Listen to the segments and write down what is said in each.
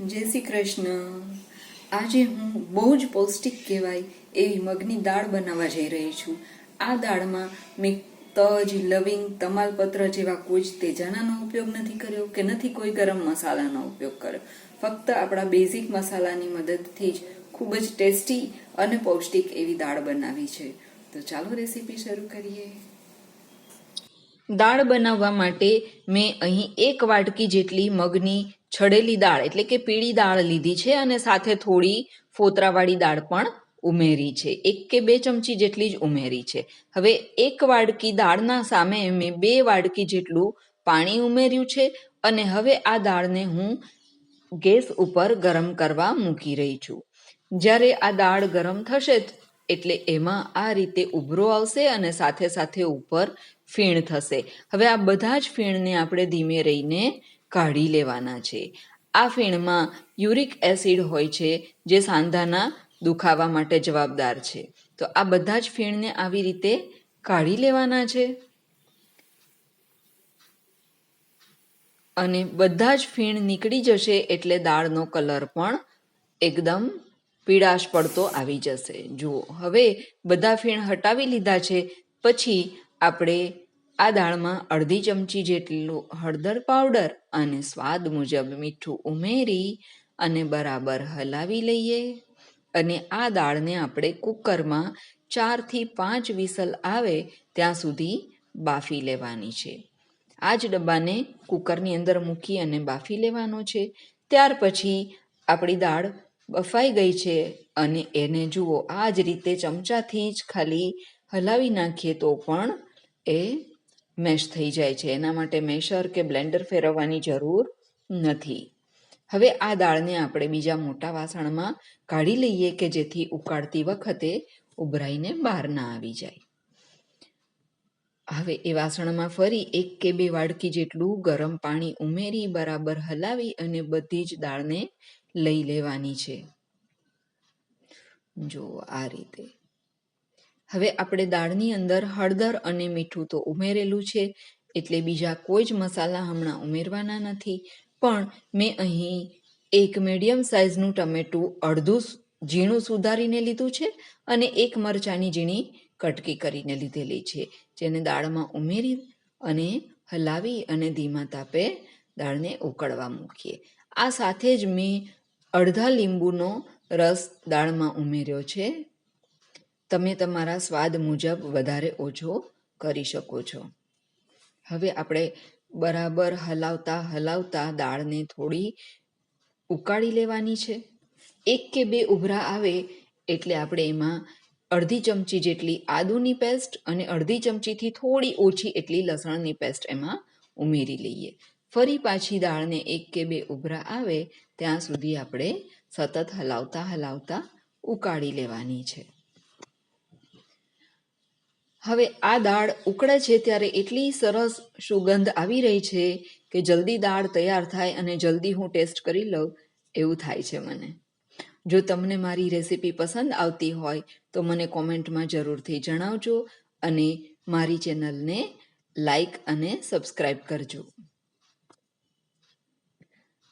જય શ્રી કૃષ્ણ. આજે હું બહુ જ પૌષ્ટિક કહેવાય એવી મગની દાળ બનાવવા જઈ રહી છું. આ દાળમાં મેં તજ, લવિંગ, તમાલપત્ર જેવા કોઈ જ તેજાનાનો ઉપયોગ નથી કર્યો કે નથી કોઈ ગરમ મસાલાનો ઉપયોગ કર્યો. ફક્ત આપણા બેઝિક મસાલાની મદદથી જ ખૂબ જ ટેસ્ટી અને પૌષ્ટિક એવી દાળ બનાવી છે. તો ચાલો રેસીપી શરૂ કરીએ. દાળ બનાવવા માટે મેં અહીં એક વાટકી જેટલી મગની છડેલી દાળ, એટલે કે પીળી દાળ લીધી છે અને સાથે થોડી ફોતરાવાળી દાળ પણ ઉમેરી છે. એક કે બે ચમચી જેટલી જ ઉમેરી છે. હવે એક વાડકી દાળના સામે મેં બે વાડકી જેટલું પાણી ઉમેર્યું છે અને હવે આ દાળને હું ગેસ ઉપર ગરમ કરવા મૂકી રહી છું. જ્યારે આ દાળ ગરમ થશે એટલે એમાં આ રીતે ઉભરો આવશે અને સાથે સાથે ઉપર ફીણ થશે. હવે આ બધા જ ફીણને આપણે ધીમે રહીને કાઢી લેવાના છે. આ ફીણમાં યુરિક એસિડ હોય છે, જે સાંધાના દુખાવા માટે જવાબદાર છે. તો આ બધા જ ફીણને આવી રીતે કાઢી લેવાના છે. અને બધા જ ફીણ નીકળી જશે એટલે દાળનો કલર પણ એકદમ પીળાશ પડતો આવી જશે. જુઓ, હવે બધા ફીણ હટાવી લીધા છે, પછી આપણે આ દાળમાં અડધી ચમચી જેટલું હળદર પાવડર અને સ્વાદ મુજબ મીઠું ઉમેરી અને બરાબર હલાવી લઈએ. અને આ દાળને આપણે કુકરમાં ચારથી પાંચ વિસલ આવે ત્યાં સુધી બાફી લેવાની છે. આ જ ડબ્બાને કુકરની અંદર મૂકી અને બાફી લેવાનો છે. ત્યાર પછી આપણી દાળ બફાઈ ગઈ છે અને એને જુઓ, આ જ રીતે ચમચાથી જ ખાલી હલાવી નાખીએ તો પણ એ મેશ થઈ જાય છે. એના માટે મેશર કે બ્લેન્ડર ફેરવવાની જરૂર નથી. હવે આ દાળને આપણે બીજા મોટા વાસણમાં કાઢી લઈએ કે જેથી ઉકાળતી વખતે ઉભરાઈને બહાર ના આવી જાય. હવે એ વાસણમાં ફરી એક કે બે વાડકી જેટલું ગરમ પાણી ઉમેરી બરાબર હલાવી અને બધી જ દાળને લઈ લેવાની છે. જો આ રીતે હવે આપણે દાળની અંદર હળદર અને મીઠું તો ઉમેરેલું છે, એટલે બીજા કોઈ જ મસાલા હમણાં ઉમેરવાના નથી. પણ મેં અહીં એક મીડિયમ સાઇઝનું ટમેટું અડધું ઝીણું સુધારીને લીધું છે અને એક મરચાની ઝીણી કટકી કરીને લીધેલી છે, જેને દાળમાં ઉમેરી અને હલાવી અને ધીમા તાપે દાળને ઉકળવા મૂકીએ. આ સાથે જ મેં અડધા લીંબુનો રસ દાળમાં ઉમેર્યો છે. તમે તમારા સ્વાદ મુજબ વધારે ઓછો કરી શકો છો. હવે આપણે બરાબર હલાવતા હલાવતા દાળને થોડી ઉકાળી લેવાની છે. એક કે બે ઉભરા આવે એટલે આપણે એમાં અડધી ચમચી જેટલી આદુની પેસ્ટ અને અડધી ચમચીથી થોડી ઓછી એટલી લસણની પેસ્ટ એમાં ઉમેરી લઈએ. ફરી પાછી દાળને એક કે બે ઉભરા આવે ત્યાં સુધી આપણે સતત હલાવતા હલાવતા ઉકાળી લેવાની છે. હવે આ દાળ ઉકળે છે ત્યારે એટલી સરસ સુગંધ આવી રહી છે કે જલ્દી દાળ તૈયાર થાય અને જલ્દી હું ટેસ્ટ કરી લઉં એવું થાય છે મને. જો તમને મારી રેસીપી પસંદ આવતી હોય તો મને કોમેન્ટમાં જરૂરથી જણાવજો અને મારી ચેનલને લાઈક અને સબસ્ક્રાઈબ કરજો.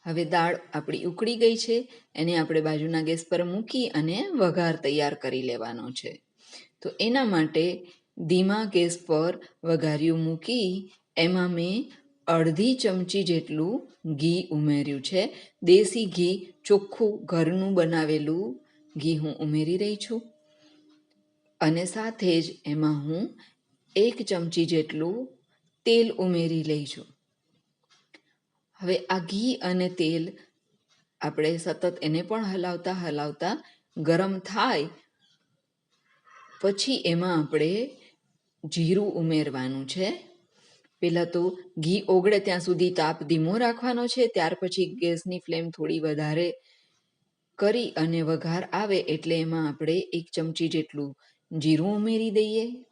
હવે દાળ આપણી ઉકળી ગઈ છે, એને આપણે બાજુના ગેસ પર મૂકી અને વઘાર તૈયાર કરી લેવાનો છે. તો એના માટે ધીમા ગેસ પર વઘાર્યું મૂકી એમાં મેં અડધી ચમચી જેટલું ઘી ઉમેર્યું છે. દેશી ઘી, ચોખ્ખું ઘરનું બનાવેલું ઘી હું ઉમેરી રહી છું. અને સાથે જ એમાં હું એક ચમચી જેટલું તેલ ઉમેરી લઈ છું. હવે આ ઘી અને તેલ આપણે સતત એને પણ હલાવતા હલાવતા ગરમ થાય, પછી એમાં આપણે જીરું ઉમેરવાનું છે. પહેલાં તો ઘી ઓગળે ત્યાં સુધી તાપ ધીમો રાખવાનો છે. ત્યાર પછી ગેસની ફ્લેમ થોડી વધારે કરી અને વઘાર આવે એટલે એમાં આપણે એક ચમચી જેટલું જીરું ઉમેરી દઈએ.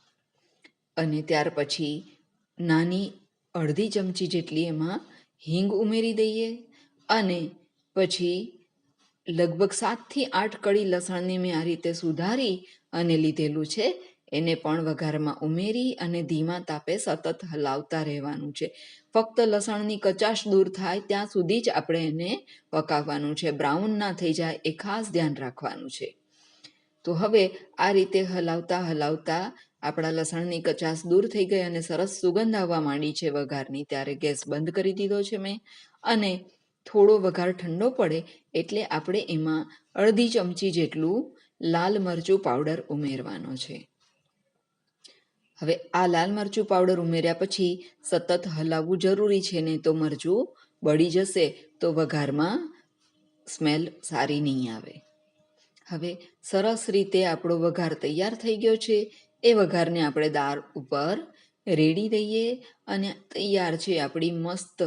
અને ત્યાર પછી નાની અડધી ચમચી જેટલી એમાં હિંગ ઉમેરી દઈએ. અને પછી લગભગ સાતથી આઠ કળી લસણને મેં આ રીતે સુધારી અને લીધેલું છે. એને પણ વઘારમાં ઉમેરી અને ધીમા તાપે સતત હલાવતા રહેવાનું છે. ફક્ત લસણની કચાશ દૂર થાય ત્યાં સુધી જ આપણે એને પકાવવાનું છે. બ્રાઉન ના થઈ જાય એ ખાસ ધ્યાન રાખવાનું છે. તો હવે આ રીતે હલાવતા હલાવતા આપણા લસણની કચાશ દૂર થઈ ગઈ અને સરસ સુગંધ આવવા માંડી છે વઘારની. ત્યારે ગેસ બંધ કરી દીધો છે મેં અને થોડો વઘાર ઠંડો પડે એટલે આપણે એમાં અડધી ચમચી જેટલું લાલ મરચું પાવડર ઉમેરવાનો છે. હવે આ લાલ મરચું પાવડર ઉમેર્યા પછી સતત હલાવવું જરૂરી છે, નહીં તો મરચું બળી જશે તો વઘારમાં સ્મેલ સારી નહીં આવે. હવે સરસ રીતે આપણો વઘાર તૈયાર થઈ ગયો છે. એ વઘારને આપણે દાળ ઉપર રેડી દઈએ અને તૈયાર છે આપણી મસ્ત,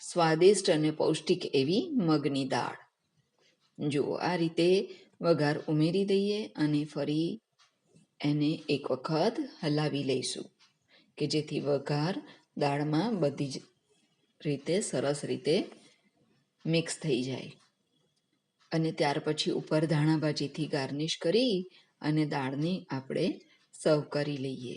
સ્વાદિષ્ટ અને પૌષ્ટિક એવી મગની દાળ. જુઓ, આ રીતે વઘાર ઉમેરી દઈએ અને ફરી એને એક વખત હલાવી લઈશું, કે જેથી વઘાર દાળમાં બધી જ રીતે, સરસ રીતે મિક્સ થઈ જાય. અને ત્યાર પછી ઉપર ધાણા ભાજીથી ગાર્નિશ કરી અને દાળને આપણે સર્વ કરી લઈએ.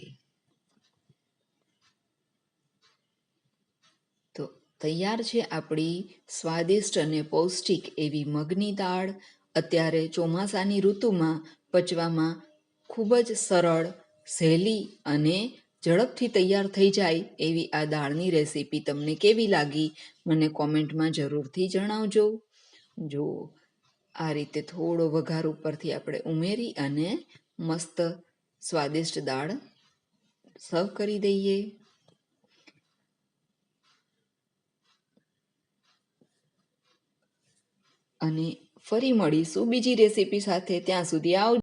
તો તૈયાર છે આપણી સ્વાદિષ્ટ અને પૌષ્ટિક એવી મગની દાળ. અત્યારે ચોમાસાની ઋતુમાં પચવામાં ખૂબ જ સરળ, સહેલી અને ઝડપથી તૈયાર થઈ જાય એવી આ દાળની રેસીપી તમને કેવી લાગી મને કોમેન્ટમાં જરૂરથી જણાવજો. જો આ રીતે થોડો વઘાર ઉપરથી આપણે ઉમેરી અને મસ્ત સ્વાદિષ્ટ દાળ સર્વ કરી દઈએ. અને ફરી મળીશું બીજી રેસીપી સાથે. ત્યાં સુધી આવજો.